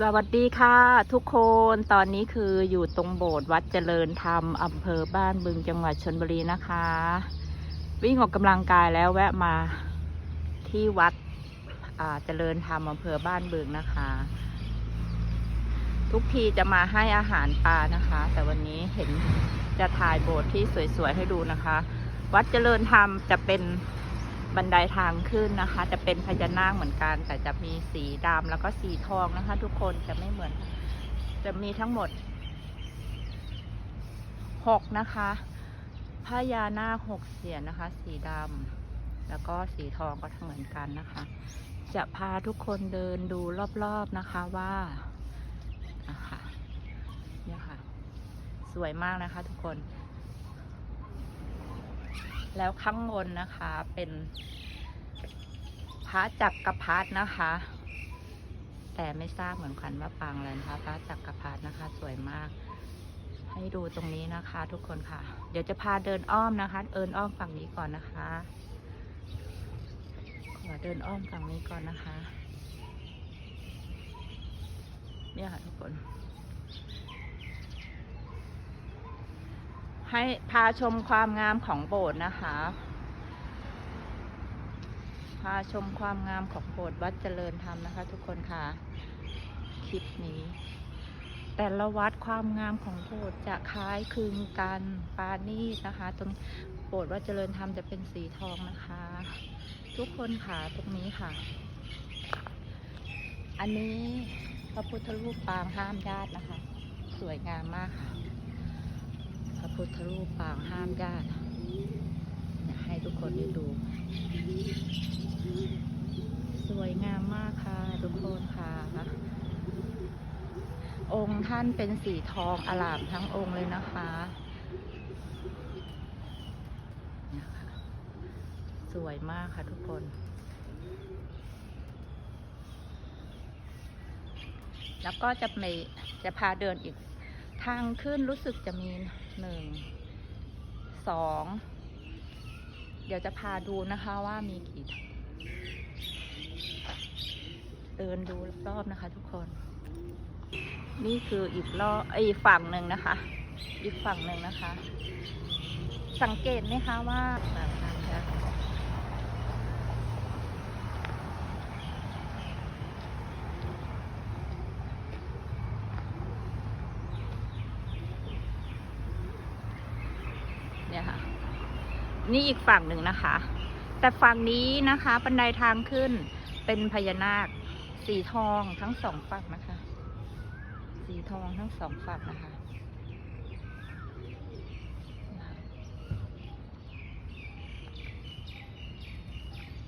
สวัสดีค่ะ ทุกคนตอนนี้คืออยู่ตรงโบสถ์วัดเจริญธรรมอำเภอบ้านบึงจังหวัดชนบุรีนะคะ วิ่งออกกำลังกายแล้วแวะมาที่วัดเจริญธรรมอำเภอบ้านบึงนะคะ ทุกทีจะมาให้อาหารปลานะคะ แต่วันนี้เห็นจะถ่ายโบสถ์ที่สวยๆให้ดูนะคะ วัดเจริญธรรมจะเป็น บันไดทางขึ้นนะคะ จะเป็นพญานาคเหมือนกัน แต่จะมีสีดำแล้วก็สีทองนะคะ ทุกคนจะไม่เหมือน จะมีทั้งหมดหกนะคะพญานาคหกเสียนนะคะ สีดำแล้วก็สีทองก็เหมือนกันนะคะ จะพาทุกคนเดินดูรอบๆนะคะว่านะคะเนี่ยค่ะ สวยมากนะคะทุกคน แล้วข้างบนนะคะเป็นพระจักรพรรดินะคะ แต่ไม่ทราบเหมือนกันว่าปางอะไรนะคะพระจักรพรรดินะคะ สวยมาก ให้ดูตรงนี้นะคะ ทุกคนค่ะ เดี๋ยวจะพาเดินอ้อมนะคะ เอินอ้อมฝั่งนี้ก่อนนะคะขอเดินอ้อมฝั่งนี้ก่อนนะคะ เนี่ยค่ะทุกคน ให้พาชมความงามของโบสถ์นะคะ พาชมความงามของโบสถ์วัดเจริญธรรมนะคะ ทุกคนค่ะ คลิปนี้ แต่ละวัดความงามของโบสถ์จะคล้ายคลึงกันปานีสนะคะ ตรงโบสถ์วัดเจริญธรรมจะเป็นสีทองนะคะ ทุกคนค่ะตรงนี้ค่ะ อันนี้พระพุทธรูปปางห้ามญาตินะคะ สวยงามมากค่ะ ระพุทธรูปปางห้ามญาติเนี่ยให้ทุกคนได้ดู สวยงามมากค่ะทุกคนค่ะ องค์ท่านเป็นสีทองอลามทั้งองค์เลยนะคะนี่ค่ะสวยมากค่ะทุกคนแล้วก็จะมีจะพาเดินอีกทางขึ้นรู้สึกจะมี หนึ่งสองเดี๋ยวจะพาดูนะคะว่ามีกี่เดินดูรอบนะคะทุกคน นี่คืออีกรอบอีกฝั่งหนึ่งนะคะ อีกฝั่งหนึ่งนะคะ สังเกตไหมคะว่าแบบนั้นค่ะเนี่ยค่ะ นี่อีกฝั่งหนึ่งนะคะ แต่ฝั่งนี้นะคะบันไดทางขึ้นเป็นพญานาค สีทองทั้งสองฝั่งนะคะ สีทองทั้งสองฝั่งนะคะ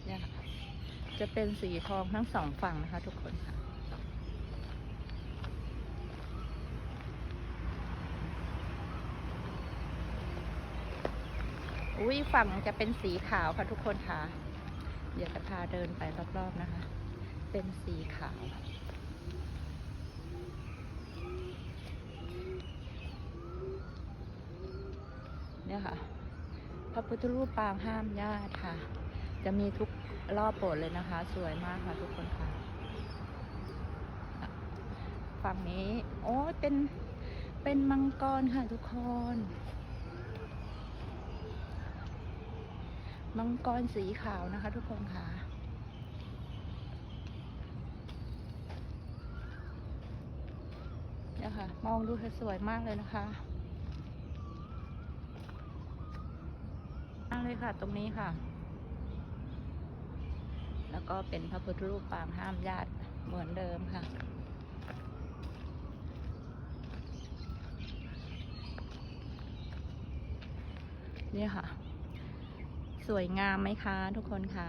เนี่ยค่ะจะเป็นสีทองทั้งสองฝั่งนะคะทุกคนค่ะ อุ้ยฝั่งจะเป็นสีขาวค่ะทุกคนค่ะ เดี๋ยวจะพาเดินไปรอบๆนะคะ เป็นสีขาว เนี่ยค่ะ พระพุทธรูปปางห้ามญาติค่ะ จะมีทุกรอบโบสถ์เลยนะคะ สวยมากค่ะทุกคนค่ะ ฝั่งนี้ โอ้เป็นเป็นมังกรค่ะทุกคน มังกรสีขาวนะคะทุกคนค่ะเนี่ยค่ะมองดูเธอสวยมากเลยนะคะมากเลยค่ะตรงนี้ค่ะ แล้วก็เป็นพระพุทธรูปปางห้ามญาติเหมือนเดิมค่ะเนี่ยค่ะ สวยงามไหมคะทุกคนคะ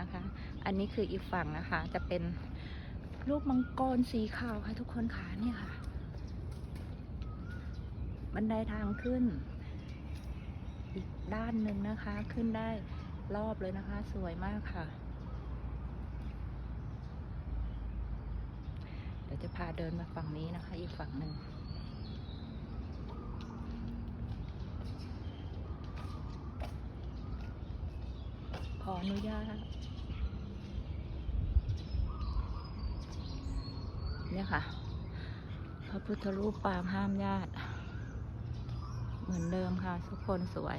นะคะ อันนี้คืออีกฝั่งนะคะ จะเป็นรูปมังกรสีขาวค่ะ ทุกคนคะเนี่ยค่ะ บันไดทางขึ้น อีกด้านหนึ่งนะคะ ขึ้นได้รอบเลยนะคะ สวยมากค่ะ เดี๋ยวจะพาเดินมาฝั่งนี้นะคะ อีกฝั่งหนึ่ง ข ออนุญาตเนี่ยค่ะ พระพุทธรูปปางห้ามญาติ เหมือนเดิมค่ะ ทุกคนสวย